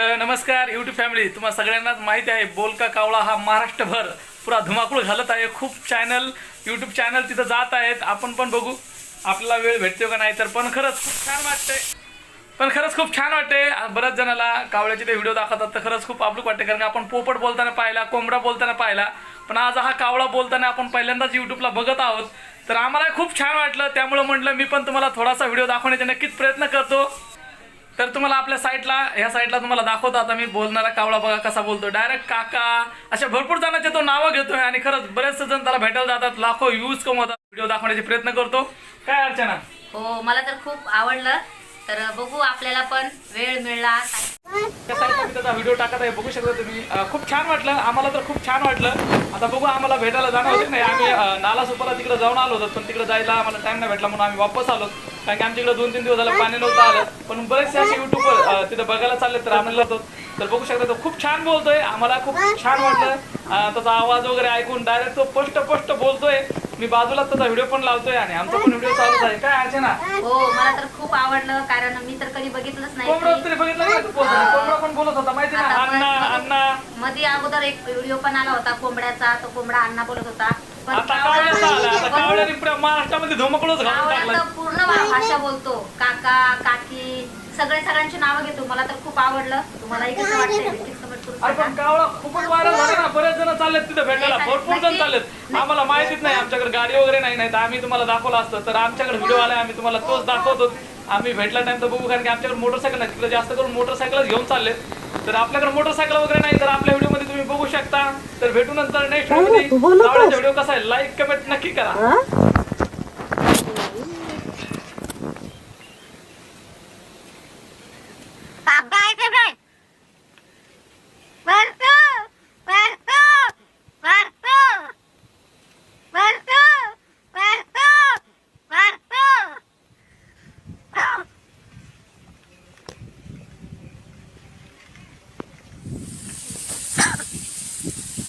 नमस्कार YouTube family तुम्हाला सगळ्यांनाच माहिती आहे बोलका कावळा हा महाराष्ट्रभर पुरा धुमाकूळ घालत आहे. खूप चॅनल यूट्यूब चॅनल तिथं जात आहेत. आपण पण बघू. आपल्याला वेळ भेटतो का नाही तर पण खरंच खूप छान वाटते पण खरंच खूप छान वाटते बऱ्याच जणाला कावळ्याचे ते व्हिडिओ दाखवतात तर खरंच खूप आपलूक वाटते कारण आपण पोपट बोलताना पाहिला कोंबडा बोलताना पाहिला. पण आज हा कावळा बोलताना आपण पहिल्यांदाच यूट्यूबला बघत आहोत. तर आम्हाला खूप छान वाटलं. त्यामुळं म्हटलं मी पण तुम्हाला थोडासा व्हिडिओ दाखवण्याचा नक्कीच प्रयत्न करतो. तर तुम्हाला आपल्या साईटला ह्या साईटला तुम्हाला दाखवतो. आता मी बोलणारा कावळा बघा कसा बोलतो. डायरेक्ट काका अशा भरपूर जणांचे तो नावं घेतोय आणि खरंच बरेच जण त्याला भेटायला जातात. लाखो व्ह्यूज कमवतात. व्हिडिओ दाखवण्याचे प्रयत्न करतो. काय अर्चना? हो मला तर खूप आवडलं. तर बघू आपल्याला पण वेळ मिळला. साईडला त्याचा व्हिडिओ टाकत आहे. बघू शकता तुम्ही. खूप छान वाटलं. आम्हाला तर खूप छान वाटलं. आता बघू आम्हाला भेटायला जाणार होते नाही. आम्ही नाला सुपाला तिकडे जाऊन आलो होतो पण तिकडे जायला आम्हाला टाइम नाही भेटला म्हणून आम्ही वापस आलो. कारण की आमच्या इकडे दोन तीन दिवस झालं पाणी नव्हतं आलं. पण बरेचसे असे युट्यूबवर तिथं बघायला चालले तर आम्हाला तर बघू शकता तो खूप छान बोलतोय. आम्हाला खूप छान वाटलं. त्याचा आवाज वगैरे ऐकून डायरेक्ट तो स्पष्ट स्पष्ट बोलतोय. मी बाजूला त्याचा व्हिडिओ पण लावतोय आणि आमचा पण व्हिडिओ चालूच आहे. काय अर्चना? हो मला तर खूप आवडलं कारण मी तर कधी बघितलंच नाही. कोंबडा तरी बघितलं बोलताना? कोंबडा पण बोलत होता माहिती ना? अण्णा अण्णा मध्ये अगोदर एक व्हिडिओ पण आला होता कोंबड्याचा. तो कोंबडा अण्णा बोलत होता. आता कावळ्याचा आला आता कावळ्याने पुऱ्या महाराष्ट्रामध्ये धुमकूळच घालून टाकला. पूर्ण भा- भाषा बोलतो. काका काकी सगळे सगळ्यांची नावं घेतो. मला तर खूप आवडलं. तुम्हालाही कसं वाटतंय नक्कीच comment करून अरे पण सांगा. कावळा खूपच व्हायरल झाला ना. बरेच जण चाललेत तिथे भेटायला. नाही, भरपूर जण नक्की- चाललेत. आम्हाला माहितीच नाही. आमच्याकडे गाडी वगैरे नाही नाही तर आम्ही तुम्हाला दाखवलं असतं. तर आमच्याकडे व्हिडिओ आलाय. आम्ही तुम्हाला तोच दाखवतो. आम्ही भेटला टाइम तर बघू कारण की आमच्याकडे मोटरसायकल नाही. तिकडे जास्त करून मोटरसायकलच घेऊन चालले तर आपल्याकडे मोटरसायकल वगैरे नाही तर आपल्या व्हिडिओमध्ये तुम्ही बघू शकता तर भेटू नंतर नेक्स्ट व्हिडिओ व्हिडिओ कसा आहे? लाईक कमेंट नक्की करा.